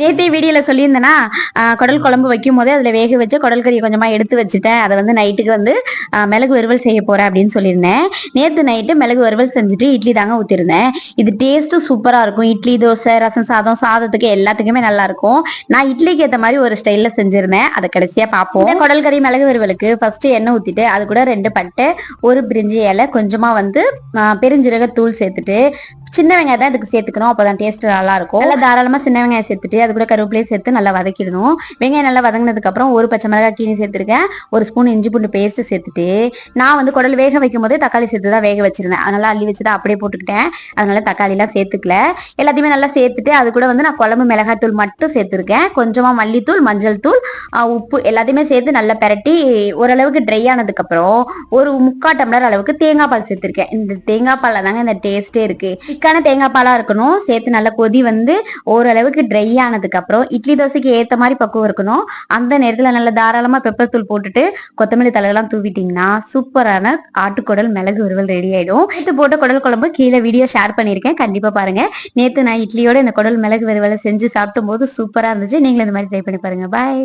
நேத்தே வீடியோல சொல்லியிருந்தேன்னா குடல் குழம்பு வைக்கும் போதே அதுல வேக வச்சு குடல் கறியை கொஞ்சமா எடுத்து வச்சுட்டேன். அதை வந்து நைட்டுக்கு வந்து மிளகு வறுவல் செய்ய போறேன் அப்படின்னு சொல்லியிருந்தேன். நேத்து நைட்டு மிளகு வறுவல் செஞ்சுட்டு இட்லி தாங்க ஊத்திருந்தேன். இது டேஸ்ட் சூப்பரா இருக்கும். இட்லி தோசை ரசம் சாதம் சாதத்துக்கு எல்லாத்துக்குமே நல்லா இருக்கும். நான் இட்லிக்கு ஏத்த மாதிரி ஒரு ஸ்டைல்ல செஞ்சிருந்தேன். அதை கடைசியா பார்ப்போம் குடல் கறி மிளகு வறுவலுக்கு ஃபர்ஸ்ட் எண்ணெய் ஊத்திட்டு அது கூட ரெண்டு பட்டை ஒரு பிரிஞ்சி இலை கொஞ்சமா வந்து ஆஹ் பெருஞ்சீரக தூள் சேர்த்துட்டு சின்ன வெங்காயம் தான் இதுக்கு சேர்த்துக்கணும். அப்பதான் டேஸ்ட் நல்லா இருக்கும் நல்லா தாராளமா சின்ன வெங்காயம் சேர்த்துட்டு அது கூட கருவேப்பிலையை சேர்த்து நல்லா வதக்கிடணும். வெங்காயம் நல்லா வதங்கினதுக்கு அப்புறம் ஒரு பச்சை மிளகாய் கீனி சேர்த்துருக்கேன். ஒரு ஸ்பூன் இஞ்சி பூண்டு பேஸ்ட் சேர்த்துட்டு நான் வந்து குடல் வேக வைக்கும் போதே தக்காளி சேர்த்து தான் வேக வச்சிருந்தேன். அதனால அள்ளி வச்சு தான் அப்படியே போட்டுக்கிட்டேன். அதனால தக்காளி எல்லாம் சேர்த்துக்கல. எல்லாத்தையுமே நல்லா சேர்த்துட்டு அது கூட வந்து நான் குழம்பு மிளகாய் தூள் மட்டும் சேர்த்துருக்கேன். கொஞ்சமா மல்லித்தூள் மஞ்சள் தூள் உப்பு எல்லாத்தையுமே சேர்த்து நல்லா பெரட்டி ஓரளவுக்கு ட்ரை ஆனதுக்கு அப்புறம் ஒரு முக்கால் டம்ளர் அளவுக்கு தேங்காய் பால் சேர்த்துருக்கேன். இந்த தேங்காய் பால்ல தாங்க இந்த டேஸ்டே இருக்கு. திக்கான தேங்காய் பாலா இருக்கணும். சேர்த்து நல்லா கொதி வந்து ஓரளவுக்கு ட்ரை ஆனதுக்கு அப்புறம் இட்லி தோசைக்கு ஏத்த மாதிரி பக்குவம் இருக்கணும். அந்த நேரத்துல நல்லா தாராளமா பெப்பர் தூள் போட்டுட்டு கொத்தமல்லி தலையெல்லாம் தூவிட்டீங்கன்னா சூப்பரான ஆட்டுக்குடல் மிளகு உருவல் ரெடி ஆயிடும். நேற்று போட்ட குடல் குழம்பு கீழே வீடியோ ஷேர் பண்ணியிருக்கேன். கண்டிப்பா பாருங்க. நேத்து நான் இட்லியோட இந்த குடல் மிளகு வறுவலை செஞ்சு சாப்பிடும் போது சூப்பரா இருந்துச்சு. நீங்களும் இந்த மாதிரி ட்ரை பண்ணி பாருங்க. பாய்